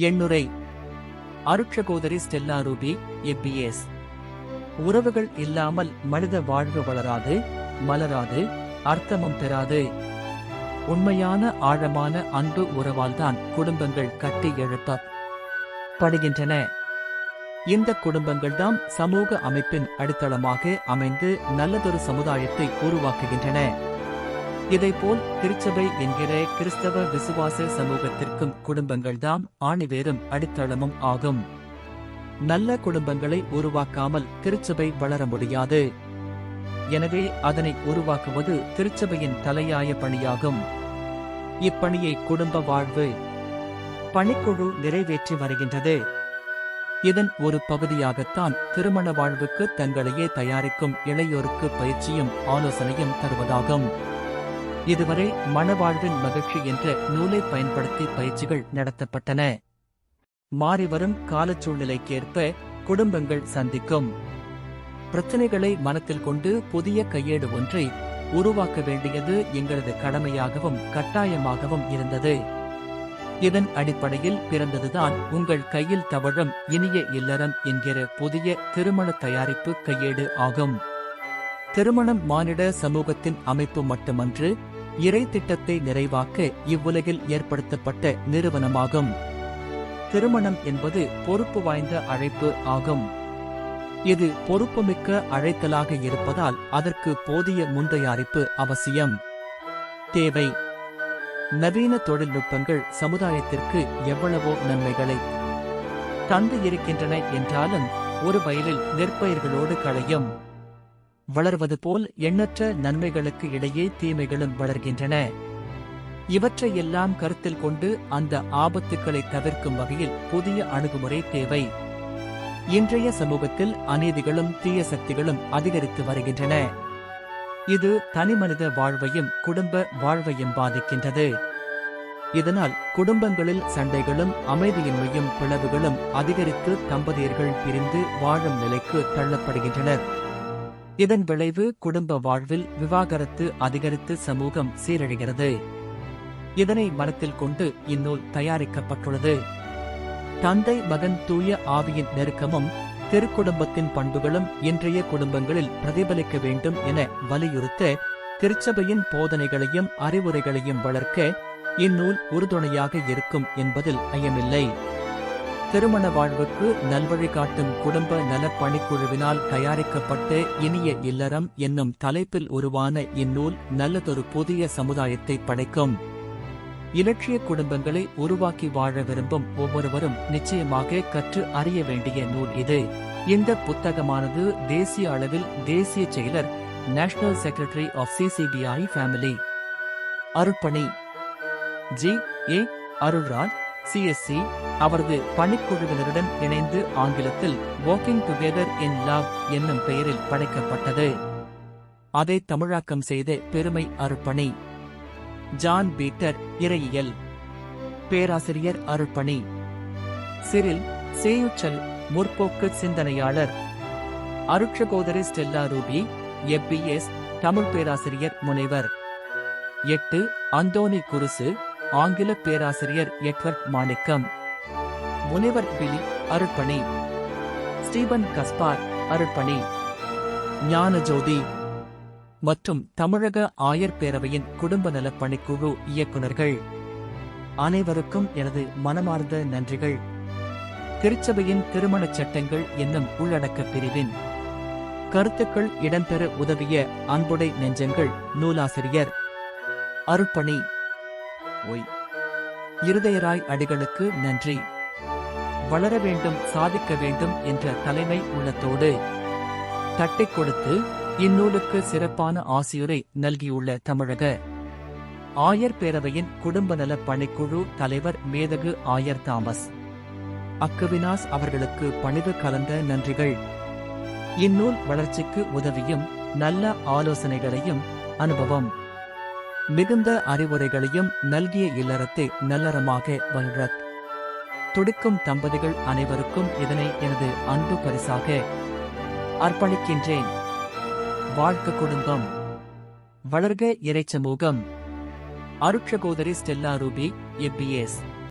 எண்ணுரை. அருட்சகோதரி Stella Ruby எப்பிஎஸ் உறவுகள் இல்லாமல் மனித வாழ்வு வளராது மலராது அர்த்தமும் பெறாது உண்மையான ஆழமான அன்பு உறவால்தான் குடும்பங்கள் கட்டி எழுப்பப்படுகின்றன இந்த குடும்பங்கள்தான் சமூக அமைப்பின் அடித்தளமாக அமைந்து நல்லதொரு சமுதாயத்தை உருவாக்குகின்றன. இதைப்போல் திருச்சபை என்கிற கிறிஸ்தவ விசுவாச சமூகத்திற்கும் குடும்பங்கள்தாம் ஆணிவேரும் அடித்தளமும் ஆகும். நல்ல குடும்பங்களை உருவாக்காமல் திருச்சபை வளர முடியாது. எனவே அதனை உருவாக்குவது திருச்சபையின் தலையாய பணியாகும். இப்பணியை குடும்ப வாழ்வு பணிக்குழு நிறைவேற்றி வருகின்றது. இதன் ஒரு பகுதியாகத்தான் திருமண வாழ்வுக்கு தங்களையே தயாரிக்கும் இளையோருக்கு பயிற்சியும் ஆலோசனையும் தருவதாகும். இதுவரை மணவாழ்வின் மகிழ்ச்சி என்ற நூலை பயன்படுத்தி பயிற்சிகள் நடத்தப்பட்டன. மாறிவரும் காலச்சூழ்நிலைக்கேற்ப குடும்பங்கள் சந்திக்கும். பிரச்சனைகளை மனத்தில் கொண்டு புதிய கையேடு ஒன்றை உருவாக்க வேண்டியது எங்களது கடமையாகவும் கட்டாயமாகவும் இருந்தது. இதன் அடிப்படையில் பிறந்ததுதான் உங்கள் கையில் தவழும் இனிய இல்லறம் என்கிற புதிய திருமண தயாரிப்பு கையேடு ஆகும். திருமணம் மானிட சமூகத்தின் அமைப்பு மட்டுமன்று இறை திட்டத்தை நிறைவாக்க இவ்வுலகில் ஏற்படுத்தப்பட்ட நிறுவனமாகும். திருமணம் என்பது பொறுப்பு வாய்ந்த அழைப்பு ஆகும். இது பொறுப்புமிக்க அழைத்தலாக இருப்பதால் அதற்கு போதிய முன்தயாரிப்பு அவசியம். தேவை. நவீன தொழில்நுட்பங்கள் சமுதாயத்திற்கு எவ்வளவோ நன்மைகளை தந்து இருக்கின்றன என்றாலும் ஒரு வயலில் நெற்பயிர்களோடு களையும். வளர்வது போல் எண்ணற்ற நன்மைகளுக்கு இடையே தீமைகளும் வளர்கின்றன. இவற்றையெல்லாம் கருத்தில் கொண்டு அந்த ஆபத்துக்களை தவிர்க்கும் வகையில் புதிய அணுகுமுறை தேவை. இன்றைய சமூகத்தில் அநீதிகளும் தீய சக்திகளும் அதிகரித்து வருகின்றன. இது தனிமனித வாழ்வையும் குடும்ப வாழ்வையும் பாதிக்கின்றது. இதனால் குடும்பங்களில் சண்டைகளும் அமைதியின்மையும் பிளவுகளும் அதிகரித்து தம்பதியர்கள் பிரிந்து வாழும் நிலைக்கு தள்ளப்படுகின்றனர். இதன் விளைவு குடும்ப வாழ்வில் விவாகரத்து அதிகரித்து சமூகம் சீரழிகிறது. இதனை மனத்தில் கொண்டு இந்நூல் தயாரிக்கப்பட்டுள்ளது. தந்தை மகன் தூய ஆவியின் நெருக்கமும் திருக்குடும்பத்தின் பண்புகளும் இன்றைய குடும்பங்களில் பிரதிபலிக்க வேண்டும் என வலியுறுத்த திருச்சபையின் போதனைகளையும் அறிவுரைகளையும் வளர்க்க இந்நூல் உறுதுணையாக இருக்கும் என்பதில் ஐயமில்லை. திருமண வாழ்வுக்கு நல்வழி காட்டும் குடும்ப நலப் பணிக்குழுவினால் தயாரிக்கப்பட்ட இனிய இல்லறம் என்னும் தலைப்பில் உருவான இந்நூல் நல்லதொரு புதிய சமுதாயத்தை படைக்கும். இலட்சிய குடும்பங்களை உருவாக்கி வாழ விரும்பும் ஒவ்வொருவரும் நிச்சயமாக கற்று அறிய வேண்டிய நூல் இது. இந்த புத்தகமானது தேசிய அளவில் தேசிய செயலர் national secretary of CCBI family அருட்பணி. G. A. Arulraj CSC அவரது பணிக்குழுவினருடன் இணைந்து ஆங்கிலத்தில் வாக்கிங் டுகெதர் இன் லவ் என்னும் பெயரில் படைக்கப்பட்டது. அதை தமிழாக்கம் செய்த பெருமை அருப்பணி. ஜான் பீட்டர் இறையியல். பேராசிரியர் அருப்பணி. சிறில் சேயுச்சல் முற்போக்கு சிந்தனையாளர். அருட்சகோதரி ஸ்டெல்லா ரூபி எப்பிஎஸ் தமிழ் பேராசிரியர் முனைவர். எட்டு அந்தோனி குருசு ஆங்கில பேராசிரியர் எட்வர்ட் மாணிக்கம். முனைவர் பிலி அருட்பணி. ஸ்டீபன் கஸ்பார் அருட்பணி. ஞானஜோதி. மற்றும் தமிழக ஆயர் பேரவையின் குடும்ப நலப் பணிக்குழு இயக்குநர்கள். அனைவருக்கும் எனது மனமார்ந்த நன்றிகள். திருச்சபையின் திருமணச் சட்டங்கள் என்னும் உள்ளடக்க பிரிவின். கருத்துக்கள் இடம்பெற உதவிய அன்புடை நெஞ்சங்கள் நூலாசிரியர். அருட்பணி. ஒய் இருதயராய் அடிகளுக்கு நன்றி. வளர வேண்டும் சாதிக்க வேண்டும் என்ற தலைமை உள்ளத்தோடு தட்டை கொடுத்து இந்நூலுக்கு சிறப்பான ஆசியுரை நல்கியுள்ள தமிழக ஆயர் பேரவையின் குடும்ப நல பணிக்குழு தலைவர் மேதகு ஆயர் தாமஸ். அக்குவினாஸ் அவர்களுக்கு பணிவு கலந்த நன்றிகள். இந்நூல் வளர்ச்சிக்கு உதவியும் நல்ல ஆலோசனைகளையும் அனுபவம். மிகுந்த அறிவுரைகளையும் நல்கிய இல்லறத்தை நல்லறமாக வல்றத் துடிக்கும் தம்பதிகள் அனைவருக்கும் இதனை எனது அன்பு பரிசாக அர்ப்பணிக்கின்றேன். வாழ்க்க குடும்பம். வளர்க இறைச்சமூகம். அருட்சகோதரி ஸ்டெல்லா ரூபி எப்பிஎஸ்